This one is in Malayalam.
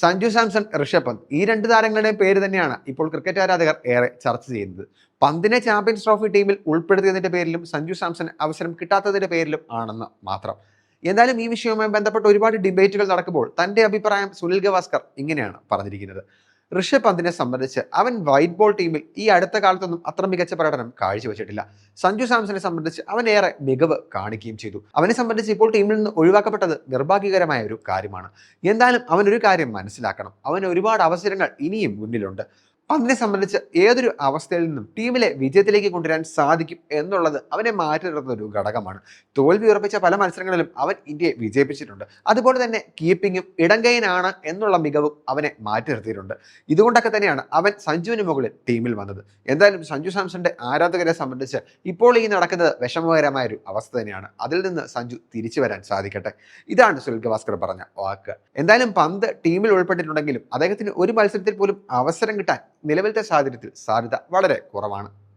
സഞ്ജു സാംസൺ ഋഷഭ് പന്ത്. ഈ രണ്ട് താരങ്ങളുടെയും പേര് തന്നെയാണ് ഇപ്പോൾ ക്രിക്കറ്റ് ആരാധകർ ഏറെ ചർച്ച ചെയ്യുന്നത്. പന്തിനെ ചാമ്പ്യൻസ് ട്രോഫി ടീമിൽ ഉൾപ്പെടുത്തിയതിന്റെ പേരിലും സഞ്ജു സാംസൺ അവസരം കിട്ടാത്തതിന്റെ പേരിലും ആണെന്ന് മാത്രം. എന്തായാലും ഈ വിഷയവുമായി ബന്ധപ്പെട്ട് ഒരുപാട് ഡിബേറ്റുകൾ നടക്കുമ്പോൾ തന്റെ അഭിപ്രായം സുനിൽ ഗവാസ്കർ ഇങ്ങനെയാണ് പറഞ്ഞിരിക്കുന്നത്. ഋഷഭ് പന്തിനെ സംബന്ധിച്ച് അവൻ വൈറ്റ് ബോൾ ടീമിൽ ഈ അടുത്ത കാലത്തൊന്നും അത്ര മികച്ച പ്രകടനം കാഴ്ചവെച്ചിട്ടില്ല. സഞ്ജു സാംസനെ സംബന്ധിച്ച് അവൻ ഏറെ മികവ് കാണിക്കുകയും ചെയ്തു. അവനെ സംബന്ധിച്ച് ഇപ്പോൾ ടീമിൽ നിന്ന് ഒഴിവാക്കപ്പെട്ടത് നിർഭാഗ്യകരമായ ഒരു കാര്യമാണ്. എന്തായാലും അവൻ ഒരു കാര്യം മനസ്സിലാക്കണം. അവൻ ഒരുപാട് അവസരങ്ങൾ ഇനിയും മുന്നിലുണ്ട്. പന്തിനെ സംബന്ധിച്ച് ഏതൊരു അവസ്ഥയിൽ നിന്നും ടീമിലെ വിജയത്തിലേക്ക് കൊണ്ടുവരാൻ സാധിക്കും എന്നുള്ളത് അവനെ മാറ്റി നിർത്തുന്ന ഒരു ഘടകമാണ്. തോൽവി ഉറപ്പിച്ച പല മത്സരങ്ങളിലും അവൻ ഇന്ത്യയെ വിജയിപ്പിച്ചിട്ടുണ്ട്. അതുപോലെ തന്നെ കീപ്പിങ്ങും ഇടങ്കൈനാണ് എന്നുള്ള മികവും അവനെ മാറ്റി നിർത്തിയിട്ടുണ്ട്. ഇതുകൊണ്ടൊക്കെ തന്നെയാണ് അവൻ സഞ്ജുവിന് മുകളിൽ ടീമിൽ വന്നത്. എന്തായാലും സഞ്ജു സാംസന്റെ ആരാധകരെ സംബന്ധിച്ച് ഇപ്പോൾ ഈ നടക്കുന്നത് വിഷമകരമായ ഒരു അവസ്ഥ തന്നെയാണ്. അതിൽ നിന്ന് സഞ്ജു തിരിച്ചു വരാൻ സാധിക്കട്ടെ. ഇതാണ് സുനിൽ ഗവാസ്കർ പറഞ്ഞ വാക്ക്. എന്തായാലും പന്ത് ടീമിൽ ഉൾപ്പെട്ടിട്ടുണ്ടെങ്കിലും അദ്ദേഹത്തിന് ഒരു മത്സരത്തിൽ പോലും അവസരം കിട്ടാൻ നിലവിലത്തെ സാഹചര്യത്തിൽ സാധ്യത വളരെ കുറവാണ്.